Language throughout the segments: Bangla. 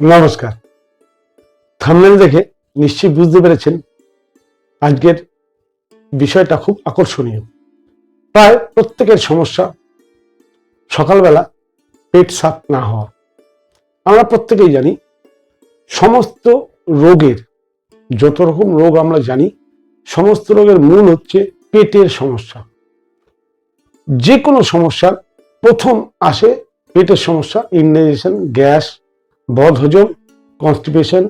নমস্কার। থামনেল দেখে নিশ্চয়ই বুঝতে পেরেছেন আজকের বিষয়টা খুব আকর্ষণীয়। প্রায় প্রত্যেকের সমস্যা সকালবেলা পেট সাফ না হওয়া। আমরা প্রত্যেকেই জানি সমস্ত রোগের, যত রকম রোগ আমরা জানি, সমস্ত রোগের মূল হচ্ছে পেটের সমস্যা। যে কোনো সমস্যার প্রথম আসে পেটের সমস্যা ইন্ডাইজেশন গ্যাস বদহজম কনস্টিপেশন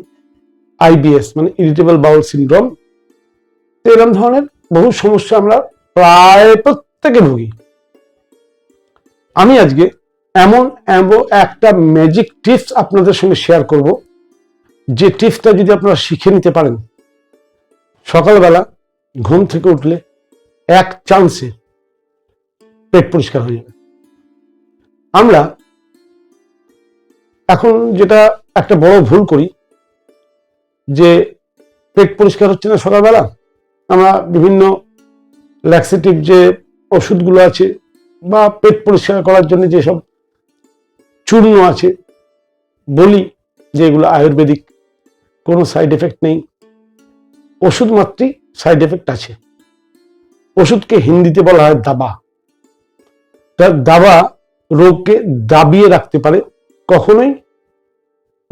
আইবিএস মানে ইরিটেবল বাউল সিনড্রোম এরকম ধরনের বহু সমস্যা আমরা প্রায় প্রত্যেকে ভুগি। আমি আজকে এমন এমন একটা ম্যাজিক টিপস আপনাদের সঙ্গে শেয়ার করব, যে টিপসটা যদি আপনারা শিখে নিতে পারেন, সকালবেলা ঘুম থেকে উঠলে এক চান্সে পেট পরিষ্কার হয়ে যাবে। আমরা এখন যেটা একটা বড় ভুল করি, যে পেট পরিষ্কার হচ্ছে না সকালবেলা, আমরা বিভিন্ন ল্যাক্সেটিভ যে ওষুধগুলো আছে বা পেট পরিষ্কার করার জন্য যেসব চূর্ণ আছে বলি, যে এগুলো আয়ুর্বেদিক, কোনো সাইড এফেক্ট নেই। ওষুধ মাত্রই সাইড এফেক্ট আছে। ওষুধকে হিন্দিতে বলা হয় দাবা। তার দাবা রোগকে দাবিয়ে রাখতে পারে কখনোই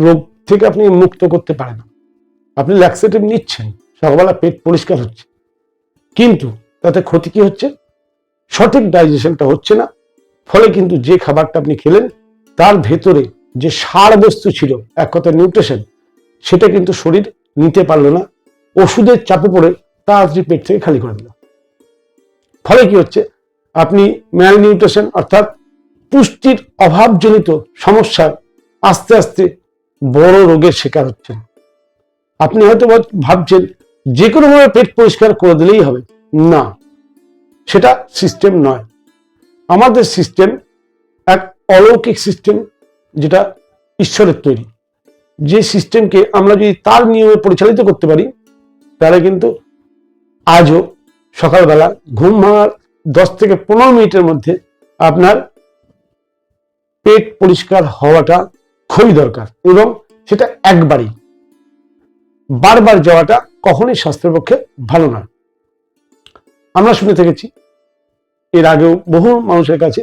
রোগ থেকে আপনি মুক্ত করতে পারেন। আপনি ল্যাক্সেটিভ নিচ্ছেন, সকালবেলা পেট পরিষ্কার হচ্ছে। কিন্তু তাতে ক্ষতি কি হচ্ছে? সঠিক ডাইজেশনটা হচ্ছে না। ফলে কিন্তু যে খাবারটা আপনি খেলেন, তার ভেতরে যে সার বস্তু ছিল, এক কথা নিউট্রিশন সেটা কিন্তু শরীর নিতে পারল না। ওষুধের চাপে পড়ে তাড়াতাড়ি পেট থেকে খালি করে দিল। ফলে কি হচ্ছে? আপনি ম্যাল নিউট্রিশন অর্থাৎ পুষ্টির অভাবজনিত সমস্যার আস্তে আস্তে বড় রোগের শিকার হচ্ছেন। আপনি হয়তো ভাবছেন যে কোনোভাবে পেট পরিষ্কার করে দিলেই হবে। না, সেটা সিস্টেম নয়। আমাদের সিস্টেম এক অলৌকিক সিস্টেম যেটা ঈশ্বরের তৈরি। যে সিস্টেমকে আমরা যদি তার নিয়মে পরিচালিত করতে পারি, তাহলে কিন্তু আজও সকালবেলা ঘুম ভাঙার দশ থেকে পনেরো মিনিটের মধ্যে আপনার পেট পরিষ্কার হওয়াটা খুবই দরকার এবং সেটা একবারই। বারবার যাওয়াটা কখনোই স্বাস্থ্যের পক্ষে ভালো না আমরা শুনে থেকেছি, এর আগেও বহু মানুষের কাছে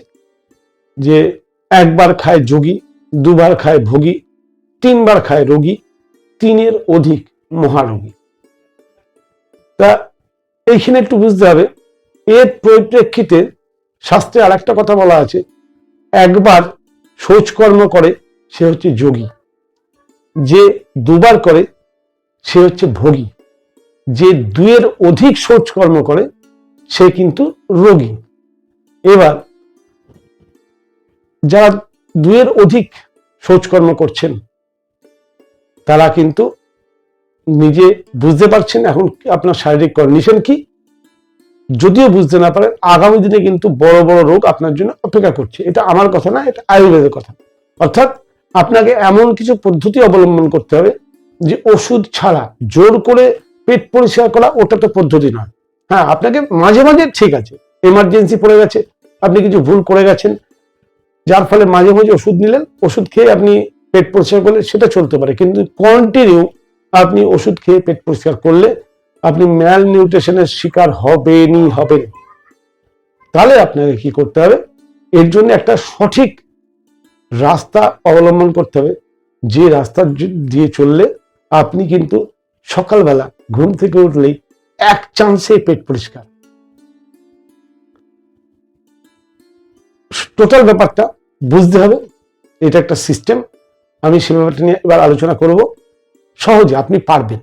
যে একবার খায় যোগী, দুবার খায় ভোগী, তিনবার খায় রোগী, তিনের অধিক মহারোগী। তা এইখানে একটু বুঝতে হবে, এর পরিপ্রেক্ষিতে শাস্ত্রে আর একটা কথা বলা আছে, একবার শৌচকর্ম করে সে হচ্ছে যোগী। যে দুবার করে, সে হচ্ছে ভোগী। যে দুয়ের অধিক শৌচকর্ম করে, সে কিন্তু রোগী। এবার, যারা দুয়ের অধিক শৌচকর্ম করছেন, তারা কিন্তু নিজে বুঝতে পারছেন এখন আপনার শারীরিক কন্ডিশন কি। যদিও বুঝতে না পারেন, আগামী দিনে কিন্তু বড় বড় রোগ আপনার জন্য অপেক্ষা করছে। এটা আমার কথা না, এটা আয়ুর্বেদের কথা। অর্থাৎ আপনাকে এমন কিছু পদ্ধতি অবলম্বন করতে হবে যে ওষুধ ছাড়া, জোর করে পেট পরিষ্কার করা ওটা তো পদ্ধতি নয়। হ্যাঁ আপনাকে মাঝে মাঝে ঠিক আছে এমার্জেন্সি পড়ে গেছে, আপনি কিছু ভুল করে গেছেন, যার ফলে মাঝে মাঝে ওষুধ নিলেন, ওষুধ খেয়ে আপনি পেট পরিষ্কার করলে সেটা চলতে পারে। কিন্তু কন্টিনিউ আপনি ওষুধ খেয়ে পেট পরিষ্কার করলে আপনি ম্যাল নিউট্রিশনের শিকার হবেনই হবেন। তাহলে আপনাকে কি করতে হবে? এর জন্য একটা সঠিক রাস্তা অবলম্বন করতে হবে। যে রাস্তা দিয়ে চললে আপনি কিন্তু সকালবেলা ঘুম থেকে উঠলেই এক চান্সে পেট পরিষ্কার। টোটাল ব্যাপারটা বুঝতে হবে। এটা একটা সিস্টেম। আমি সে ব্যাপারটা নিয়ে এবার আলোচনা করব। সহজে আপনি পারবেন।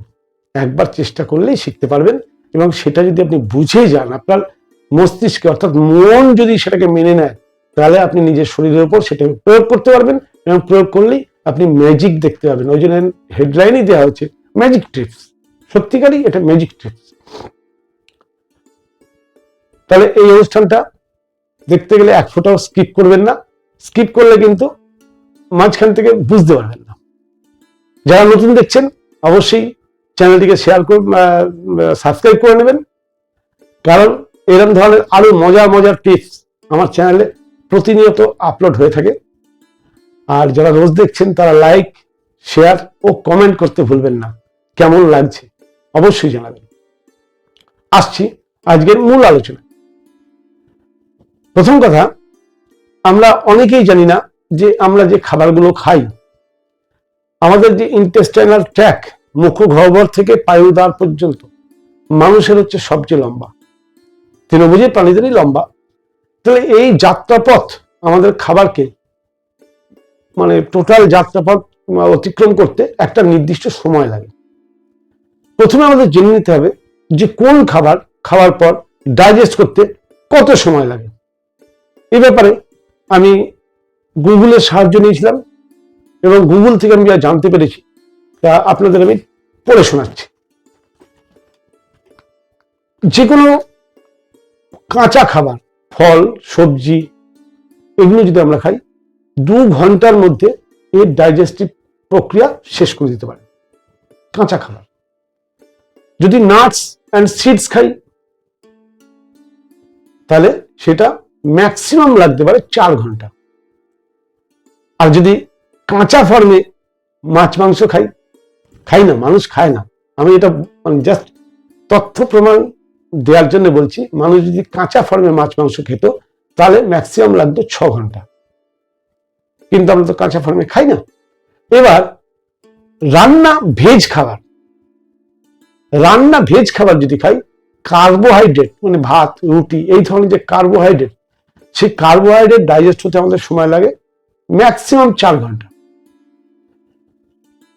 একবার চেষ্টা করলেই শিখতে পারবেন এবং সেটা যদি আপনি বুঝে যান, আপনার মস্তিষ্কে অর্থাৎ মন যদি সেটাকে মেনে নেয় তাহলে আপনি নিজের শরীরের উপর সেটা প্রয়োগ করতে পারবেন এবং প্রয়োগ করলেই আপনি ম্যাজিক দেখতে পাবেন। ওই জন্য হেডলাইনই দেওয়া হচ্ছে ম্যাজিক ট্রিপস সত্যিকারই এটা ম্যাজিক ট্রিপস তাহলে এই অনুষ্ঠানটা দেখতে গেলে এক ফোটাও স্কিপ করবেন না। স্কিপ করলে কিন্তু মাঝখান থেকে বুঝতে পারবেন না। যারা নতুন দেখছেন, অবশ্যই চ্যানেলটিকে শেয়ার করে সাবস্ক্রাইব করে নেবেন। কারণ এরকম ধরনের আরও মজার মজার টিপস আমার চ্যানেলে প্রতিনিয়ত আপলোড হয়ে থাকে। আর যারা রোজ দেখছেন, তারা লাইক শেয়ার ও কমেন্ট করতে ভুলবেন না। কেমন লাগছে? অবশ্যই জানাবেন। আসছি আজকের মূল আলোচনা প্রথম কথা, আমরা অনেকেই জানি না যে আমরা যে খাবারগুলো খাই, আমাদের যে ইন্টেস্টাইনাল ট্র্যাক মুখ গহ্বর থেকে পায়ুদ্বার পর্যন্ত, মানুষের হচ্ছে সবচেয়ে লম্বা। তৃণভোজী প্রাণীদেরই লম্বা। তাহলে এই যাত্রাপথ আমাদের খাবারকে মানে টোটাল যাত্রাপথ অতিক্রম করতে একটা নির্দিষ্ট সময় লাগে। প্রথমে আমাদের জেনে নিতে হবে যে কোন খাবার খাওয়ার পর ডাইজেস্ট করতে কত সময় লাগে। এই ব্যাপারে আমি গুগলের সাহায্য নিয়েছিলাম এবং গুগল থেকে আমি যা জানতে পেরেছি তা আপনাদের আমি পড়ে শোনাচ্ছি। যে কোনো কাঁচা খাবার ফল, সবজি, এগুলো যদি আমরা খাই, দু ঘণ্টার মধ্যে এর ডাইজেস্টিভ প্রক্রিয়া শেষ করে দিতে পারে। কাঁচা খাবার। যদি নাটস অ্যান্ড সিডস খাই, তাহলে সেটা ম্যাক্সিমাম লাগতে পারে চার ঘণ্টা। আর যদি কাঁচা ফর্মে মাছ, মাংস খাই খাই না, মানুষ খায় না। আমি এটা জাস্ট তথ্য প্রমাণ দেওয়ার জন্য বলছি, মানুষ যদি কাঁচা ফর্মে মাছ, মাংস খেত, তাহলে ম্যাক্সিমাম লাগতো ছ ঘণ্টা। কিন্তু আমরা তো কাঁচা ফর্মে খাই না। এবার, রান্না ভেজ খাবার। রান্না ভেজ খাবার যদি খাই কার্বোহাইড্রেট মানে ভাত, রুটি, এই ধরনের যে কার্বোহাইড্রেট সেই কার্বোহাইড্রেট ডাইজেস্ট হতে আমাদের সময় লাগে ম্যাক্সিমাম চার ঘণ্টা।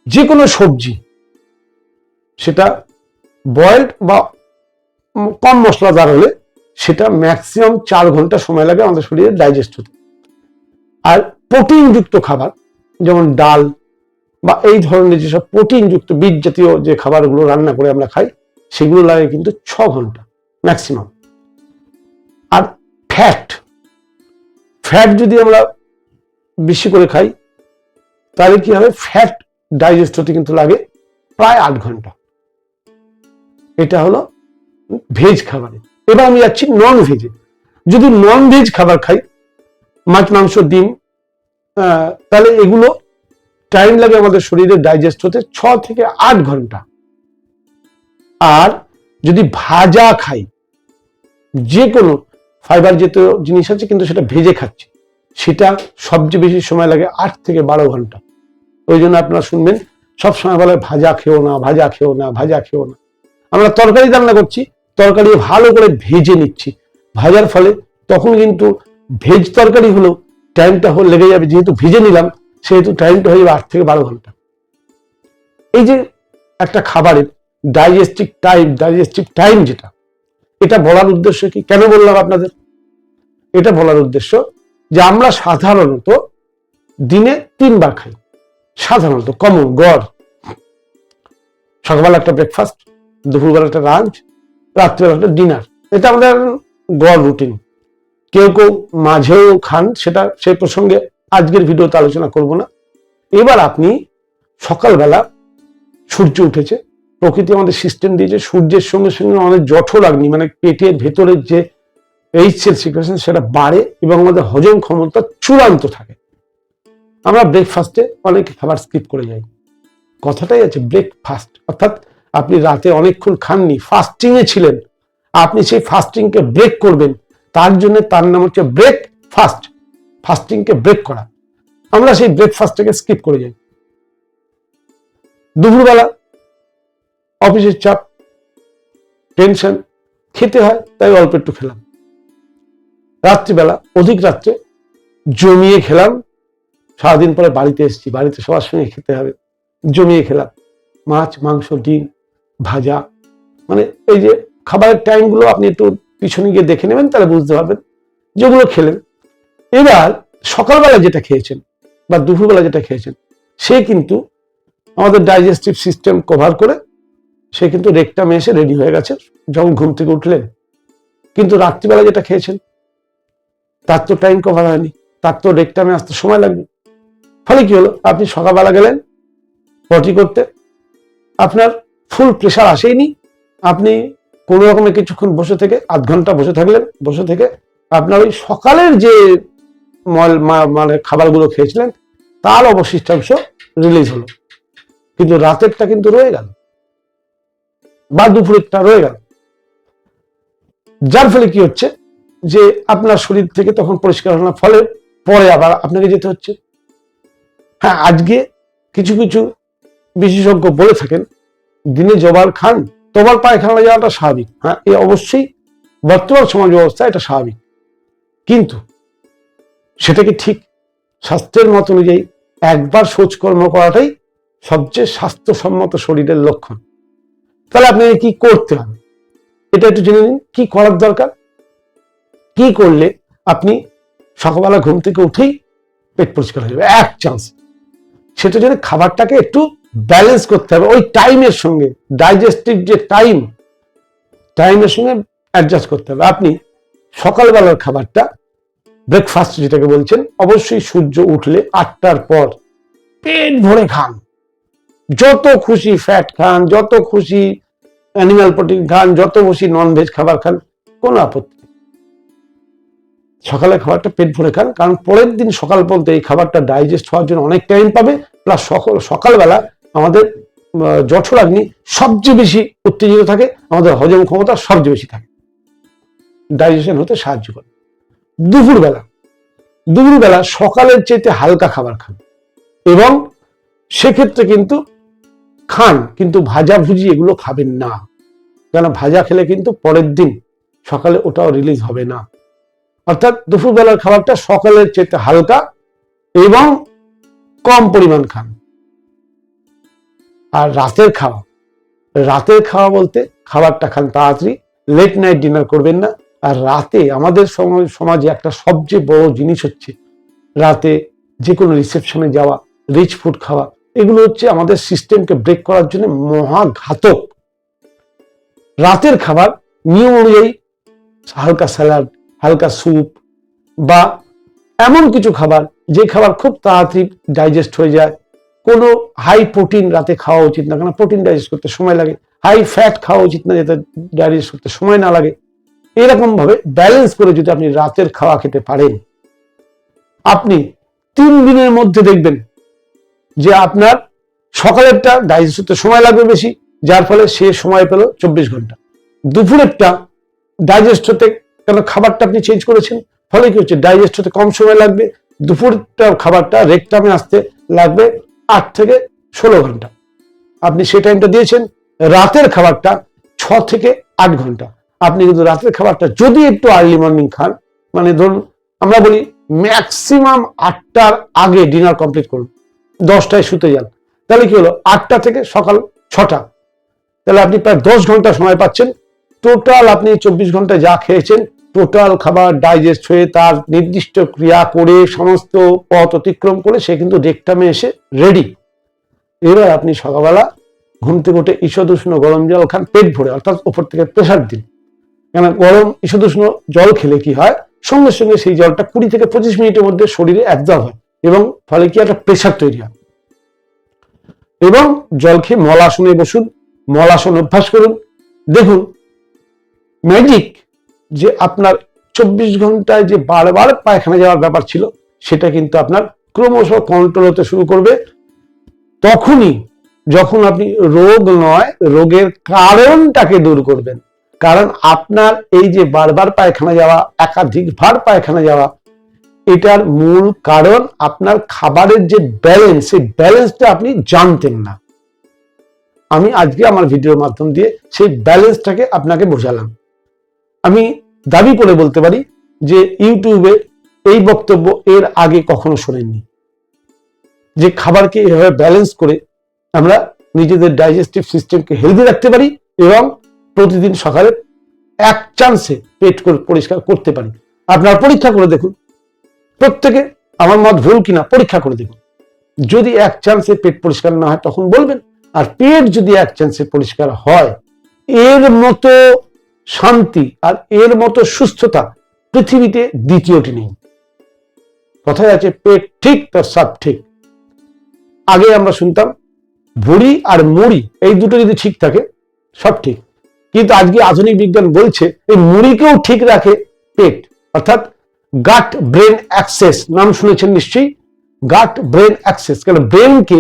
যে কোনো সবজি, সেটা বয়েলড বা কম মশলাদার হলে সেটা ম্যাক্সিমাম চার ঘণ্টা সময় লাগে আমাদের শরীরে ডাইজেস্ট হতে। আর প্রোটিনযুক্ত খাবার, যেমন ডাল বা এই ধরনের যেসব প্রোটিনযুক্ত বীজ জাতীয় যে খাবারগুলো রান্না করে আমরা খাই, সেগুলো লাগে কিন্তু ছ ঘণ্টা ম্যাক্সিমাম আর ফ্যাট ফ্যাট যদি আমরা বেশি করে খাই, তাহলে কি হবে? ফ্যাট ডাইজেস্ট হতে কিন্তু লাগে প্রায় আট ঘণ্টা। এটা হলো ভেজ খাবারে। এবার আমি যাচ্ছি নন ভেজে যদি নন ভেজ খাবার খাই, মাছ, মাংস, ডিম তাহলে এগুলো টাইম লাগে আমাদের শরীরে ডাইজেস্ট হতে ছ থেকে আট ঘণ্টা। আর যদি ভাজা খাই যে কোনো ফাইবার জাতীয় জিনিস আছে, কিন্তু সেটা ভেজে খাচ্ছি, সেটা সবচেয়ে বেশি সময় লাগে আট থেকে বারো ঘণ্টা। ওই জন্য আপনারা শুনবেন সব সময় বলে ভাজা খেও না, ভাজা খেও না, ভাজা খেও না। আমরা তরকারি রান্না করছি তরকারি ভালো করে ভেজে নিচ্ছি। ভাজার ফলে তখন কিন্তু ভেজ তরকারি হলেও টাইমটা হলে লেগে যাবে। যেহেতু ভেজে নিলাম, সেহেতু টাইমটা হয়ে যাবে আট থেকে বারো ঘণ্টা। এই যে একটা খাবারের ডাইজেস্টিভ টাইম ডাইজেস্টিভ টাইম যেটা, এটা বলার উদ্দেশ্য কি? কেন বললাম আপনাদের? এটা বলার উদ্দেশ্য যে আমরা সাধারণত দিনে তিনবার খাই। সাধারণত কমন গড়। সকালবেলা একটা ব্রেকফাস্ট দুপুরবেলা একটা লাঞ্চ রাত্রিবেলা একটা ডিনার এটা আমাদের গড় রুটিন কেউ কেউ মাঝেও খান, সেটা সেই প্রসঙ্গে আজকের ভিডিওতে আলোচনা করব না। এবার আপনি সকালবেলা সূর্য উঠেছে, প্রকৃতি আমাদের সিস্টেম দিয়েছে, সূর্যের সঙ্গে সঙ্গে আমাদের অগ্নি মানে পেটের ভেতরের যে এইচ এল সিকুয়েশন সেটা বাড়ে এবং আমাদের হজম ক্ষমতা চূড়ান্ত থাকে। আমরা ব্রেকফাস্টে অনেক খাবার স্কিপ করে যাই। কথাটাই আছে ব্রেকফাস্ট অর্থাৎ আপনি রাতে অনেকক্ষণ খাননি ফাস্টিং এ ছিলেন। আপনি সেই ফাস্টিংকে ব্রেক করবেন। তার জন্য তার নাম হচ্ছে ব্রেক ফাস্ট ফাস্টিংকে ব্রেক করা। আমরা সেই ব্রেকফাস্টটাকে স্কিপ করে যাই। দুপুরবেলা অফিসের চাপ টেনশন খেতে হয়, তাই অল্প একটু খেলাম। রাত্রিবেলা, অধিক রাত্রে জমিয়ে খেলাম। সারাদিন পরে বাড়িতে এসেছি, বাড়িতে সবার সঙ্গে খেতে হবে। জমিয়ে খেলাম। মাছ, মাংস, ডিম ভাজা মানে এই যে খাবারের টাইমগুলো আপনি একটু পিছনে গিয়ে দেখে নেবেন, তাহলে বুঝতে পারবেন যেগুলো খেলেন। এবার সকালবেলা যেটা খেয়েছেন বা দুপুরবেলা যেটা খেয়েছেন, সে কিন্তু আমাদের ডাইজেস্টিভ সিস্টেম কভার করে, সে কিন্তু রেকটামে এসে রেডি হয়ে গেছে, যখন ঘুম থেকে উঠলেন। কিন্তু রাত্রিবেলা যেটা খেয়েছেন, তার তো টাইম কভার হয়নি, তার তো রেকটামে আসতে সময় লাগবে। ফলে কি হলো? আপনি সকালবেলা গেলেন পটি করতে, আপনার ফুল প্রেশার আসেইনি। আপনি কোনো রকমের কিছুক্ষণ বসে থেকে, আধ ঘণ্টা বসে থাকলেন, বসে থেকে আপনার ওই সকালের যে মল মানে খাবারগুলো খেয়েছিলেন, তার অবশিষ্টাংশ রিলিজ হলো। কিন্তু রাতেরটা কিন্তু রয়ে গেল। বা দুপুরেরটা রয়ে গেল। যার ফলে কি হচ্ছে যে আপনার শরীর থেকে তখন পরিষ্কার হলো না ফলে পরে আবার আপনাকে যেতে হচ্ছে। হ্যাঁ আজকে কিছু কিছু বিশেষজ্ঞ বলে থাকেন দিনে জবার খান তোবার পায়খানা যাওয়াটা স্বাভাবিক। হ্যাঁ এ অবশ্যই বর্তমান সমাজ ব্যবস্থা এটা স্বাভাবিক। কিন্তু সেটা কি ঠিক স্বাস্থ্যের মত অনুযায়ী একবার শৌচকর্ম করাটাই সবচেয়ে স্বাস্থ্যসম্মত শরীরের লক্ষণ। তাহলে আপনাকে কি করতে হবে? এটা একটু জেনে নিন, কি করার দরকার? কি করলে আপনি সকালবেলা ঘুম থেকে উঠেই পেট পরিষ্কার হয়ে যাবে? এক চান্স সেটা জন্য খাবারটাকে একটু ব্যালেন্স করতে হবে ওই টাইমের সঙ্গে ডাইজেস্টিভ যে টাইম টাইমের সঙ্গে অ্যাডজাস্ট করতে হবে আপনি সকালবেলার খাবারটা ব্রেকফাস্ট যেটাকে বলছেন, অবশ্যই সূর্য উঠলে আটটার পর পেট ভরে খান যত খুশি ফ্যাট খান, যত খুশি অ্যানিমাল প্রোটিন খান, যত খুশি নন ভেজ খাবার খান, কোনো আপত্তি। সকালে খাবারটা পেট ভরে খান, কারণ পরের দিন সকাল পর্যন্ত এই খাবারটা ডাইজেস্ট হওয়ার জন্য অনেক টাইম পাবে প্লাস সকাল সকালবেলা আমাদের জঠরাগ্নি সবচেয়ে বেশি উত্তেজিত থাকে, আমাদের হজম ক্ষমতা সবচেয়ে বেশি থাকে। ডাইজেশন হতে সাহায্য করে। দুপুরবেলা দুপুরবেলা সকালের চাইতে হালকা খাবার খান এবং সেক্ষেত্রে কিন্তু খান, কিন্তু ভাজা ভুজি এগুলো খাবেন না। কেন ভাজা খেলে কিন্তু পরের দিন সকালে ওটাও রিলিজ হবে না। অর্থাৎ দুপুরবেলার খাবারটা সকালের চাইতে হালকা এবং কম পরিমাণ খান। আর রাতের খাওয়া। রাতের খাওয়া বলতে খাবারটা খান তাড়াতাড়ি লেট নাইট ডিনার করবেন না। আর রাতে আমাদের সমাজে একটা সবচেয়ে বড় জিনিস হচ্ছে রাতে যে কোনো রিসেপশনে যাওয়া রিচ ফুড খাওয়া, এগুলো হচ্ছে আমাদের সিস্টেমকে ব্রেক করার জন্য মহাঘাতক। রাতের খাবার নিয়ম অনুযায়ী হালকা স্যালাড হালকা স্যুপ বা এমন কিছু খাবার, যে খাবার খুব তাড়াতাড়ি ডাইজেস্ট হয়ে যায় কোনো হাই প্রোটিন রাতে খাওয়া উচিত না কারণ প্রোটিন ডাইজেস্ট করতে সময় লাগে। হাই ফ্যাট খাওয়া উচিত না, যাতে ডাইজেস্ট করতে সময় না লাগে। এরকম ভাবে ব্যালেন্স করে যদি আপনি রাতের খাওয়া খেতে পারেন, আপনি তিন দিনের মধ্যে দেখবেন যে আপনার সকালেরটা ডাইজেস্ট হতে সময় লাগবে বেশি, যার ফলে সে সময় পেল চব্বিশ ঘণ্টা। দুপুরেরটা ডাইজেস্ট হতে কেন খাবারটা আপনি চেঞ্জ করেছেন? ফলে কি হচ্ছে? ডাইজেস্ট হতে কম সময় লাগবে দুপুরটা খাবারটা রেকটামে আসতে লাগবে আট থেকে ষোলো ঘণ্টা। আপনি সেই টাইমটা দিয়েছেন, রাতের খাবারটা ছ থেকে আট ঘণ্টা। আপনি কিন্তু রাতের খাবারটা যদি একটু আর্লি মর্নিং খান মানে ধরুন আমরা বলি ম্যাক্সিমাম আটটার আগে ডিনার কমপ্লিট করুন, দশটায় শুতে যান। তাহলে কি হলো? আটটা থেকে সকাল ছটা। তাহলে আপনি প্রায় দশ ঘণ্টা সময় পাচ্ছেন। টোটাল আপনি চব্বিশ ঘণ্টা যা খেয়েছেন টোটাল খাবার ডাইজেস্ট হয়ে তার নির্দিষ্ট ক্রিয়া করে সমস্ত পথ অতিক্রম করে সে কিন্তু রেকটামে এসে রেডি এবার আপনি সকালবেলা ঘুম থেকে উঠে ঈষদ উষ্ণ গরম জল খান, পেট ভরে, অর্থাৎ ওপর থেকে প্রেশার দিন। কেন গরম ঈষদ উষ্ণ জল খেলে কি হয়? সঙ্গে সঙ্গে সেই জলটা কুড়ি থেকে পঁচিশ মিনিটের মধ্যে শরীরে একদম হয় এবং ফলে কি একটা প্রেশার তৈরি হয়। এবং জল খেয়ে মলাসনে বসুন, মলাসন অভ্যাস করুন। দেখুন ম্যাজিক যে আপনার চব্বিশ ঘন্টায় যে বারবার পায়খানা যাওয়ার ব্যাপার ছিল, সেটা কিন্তু আপনার ক্রমশ কন্ট্রোল হতে শুরু করবে। তখনই যখন আপনি রোগ নয়, রোগের কারণটাকে দূর করবেন। কারণ আপনার এই যে বারবার পায়খানা যাওয়া একাধিকবার পায়খানা যাওয়া, এটার মূল কারণ আপনার খাবারের যে ব্যালেন্স সেই ব্যালেন্সটা আপনি জানতেন না। আমি আজকে আমার ভিডিওর মাধ্যম দিয়ে সেই ব্যালেন্সটাকে আপনাকে বোঝালাম। আমি দাবি করে বলতে পারি যে ইউটিউবে এই বক্তব্য এর আগে কখনো শোনেননি। যে খাবারকে এভাবে ব্যালেন্স করে আমরা নিজেদের ডাইজেস্টিভ সিস্টেমকে হেলদি রাখতে পারি এবং প্রতিদিন সকালে এক চান্সে পেট করে পরিষ্কার করতে পারি। আপনারা পরীক্ষা করে দেখুন। প্রত্যেকে আমার মত ভুল কিনা পরীক্ষা করে দেখুন। যদি এক চান্সে পেট পরিষ্কার না হয় তখন বলবেন। আর পেট যদি এক চান্সে পরিষ্কার হয়, এর মতো শান্তি আর এর মতো সুস্থতা পৃথিবীতে দ্বিতীয়টি নেই। কথায় আছে, পেট ঠিক, তার সব ঠিক। আগে আমরা শুনতাম, ভুড়ি আর মুড়ি, এই দুটো যদি ঠিক থাকে, সব ঠিক। কিন্তু আজকে আধুনিক বিজ্ঞান বলছে, এই মুড়িকেও ঠিক রাখে পেট। অর্থাৎ গাট ব্রেন অ্যাক্সেস নাম শুনেছেন নিশ্চয়ই? গাট ব্রেন অ্যাক্সেস কেন ব্রেনকে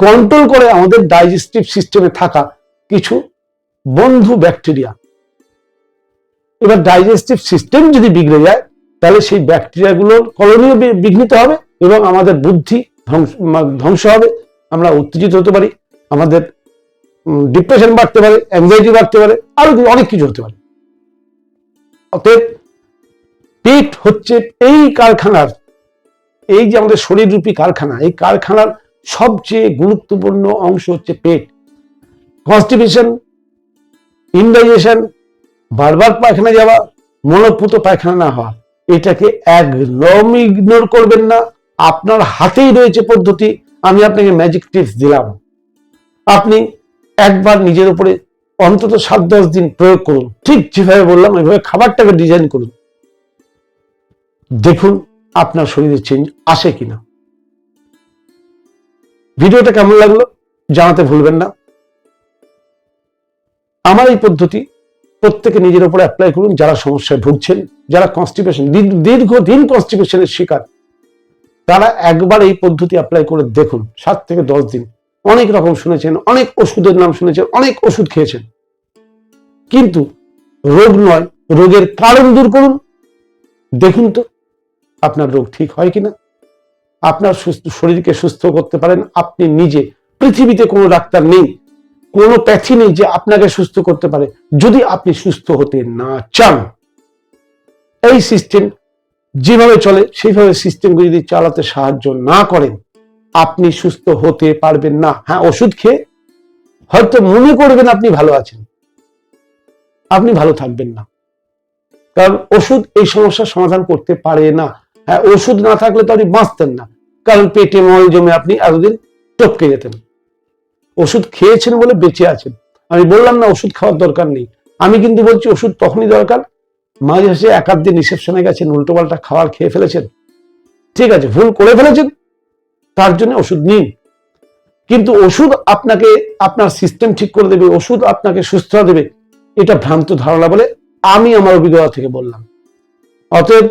কন্ট্রোল করে আমাদের ডাইজেস্টিভ সিস্টেমে থাকা কিছু বন্ধু ব্যাকটেরিয়া এবার ডাইজেস্টিভ সিস্টেম যদি বিগড়ে যায়, তাহলে সেই ব্যাকটেরিয়াগুলোর কলোনিও বিঘ্নিত হবে এবং আমাদের বুদ্ধি ধ্বংস হবে। আমরা উত্তেজিত হতে পারি, আমাদের ডিপ্রেশন বাড়তে পারে অ্যাংজাইটি বাড়তে পারে, আরও অনেক কিছু হতে পারে। অতএব পেট হচ্ছে এই কারখানার, এই যে আমাদের শরীররূপী কারখানা, এই কারখানার সবচেয়ে গুরুত্বপূর্ণ অংশ হচ্ছে পেট। কনস্টিপেশন ইনডাইজেশন বারবার পায়খানা যাওয়া মনোপুত পায়খানা না হওয়া, এটাকে একদম ইগনোর করবেন না। আপনার হাতেই রয়েছে পদ্ধতি, আমি আপনাকে ম্যাজিক টিপস দিলাম। আপনি একবার নিজের উপরে অন্তত সাত দশ দিন প্রয়োগ করুন। ঠিক যেভাবে বললাম, ওইভাবে খাবারটাকে ডিজাইন করুন। দেখুন আপনার শরীরে চেঞ্জ আসে কিনা। ভিডিওটা কেমন লাগল জানাতে ভুলবেন না। আমার এই পদ্ধতি প্রত্যেকে নিজের উপরে অ্যাপ্লাই করুন, যারা সমস্যায় ভুগছেন, যারা কনস্টিপেশন দীর্ঘদিন কনস্টিপেশনের শিকার, তারা একবার এই পদ্ধতি অ্যাপ্লাই করে দেখুন, সাত থেকে দশ দিন। অনেক রকম শুনেছেন, অনেক ওষুধের নাম শুনেছেন, অনেক ওষুধ খেয়েছেন। কিন্তু রোগ নয়, রোগের কারণ দূর করুন। দেখুন তো, আপনার রোগ ঠিক হয় কিনা? আপনার সুস্থ, শরীরকে সুস্থ করতে পারেন, আপনি নিজে। পৃথিবীতে কোনো ডাক্তার নেই কোনো প্যাথি নেই যে আপনাকে সুস্থ করতে পারে। যদি আপনি সুস্থ হতে না চান, এই সিস্টেম যেভাবে চলে, সেইভাবে সিস্টেমকে যদি চালাতে সাহায্য না করেন, আপনি সুস্থ হতে পারবেন না। হ্যাঁ ওষুধ খেয়ে হয়তো মনে করবেন আপনি ভালো আছেন। আপনি ভালো থাকবেন না। কারণ ওষুধ এই সমস্যার সমাধান করতে পারে না। হ্যাঁ ওষুধ না থাকলে তো আপনি বাঁচতেন না। কারণ পেটে মল জমে আপনি এতদিন টপকে যেতেন। ওষুধ খেয়েছেন বলে বেঁচে আছেন। আমি বললাম, না, ওষুধ খাওয়ার দরকার নেই। আমি কিন্তু বলছি, ওষুধ তখনই দরকার মাঝে মাঝে এক আধ দিন রিসেপশনে গেছেন উল্টো পাল্টা খাবার খেয়ে ফেলেছেন। ঠিক আছে, ভুল করে ফেলেছেন, তার জন্য ওষুধ নিন। কিন্তু ওষুধ আপনাকে, আপনার সিস্টেম ঠিক করে দেবে, ওষুধ আপনাকে সুস্থ দেবে। এটা ভ্রান্ত ধারণা বলে আমি আমার অভিজ্ঞতা থেকে বললাম। অতএব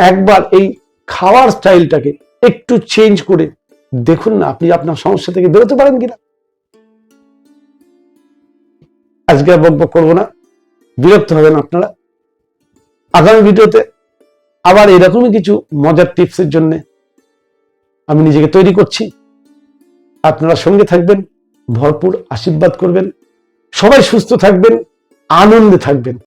একবার এই খাওয়ার স্টাইলটাকে একটু চেঞ্জ করে দেখুন না, আপনি আপনার সমস্যা থেকে বেরোতে পারেন কিনা। আজকে বকবক করব না। বিরক্ত হবেন আপনারা। আগামী ভিডিওতে আবার এরকমই কিছু মজার টিপসের জন্য আমি নিজেকে তৈরি করছি। আপনারা সঙ্গে থাকবেন, ভরপুর আশীর্বাদ করবেন, সবাই সুস্থ থাকবেন, আনন্দে থাকবেন।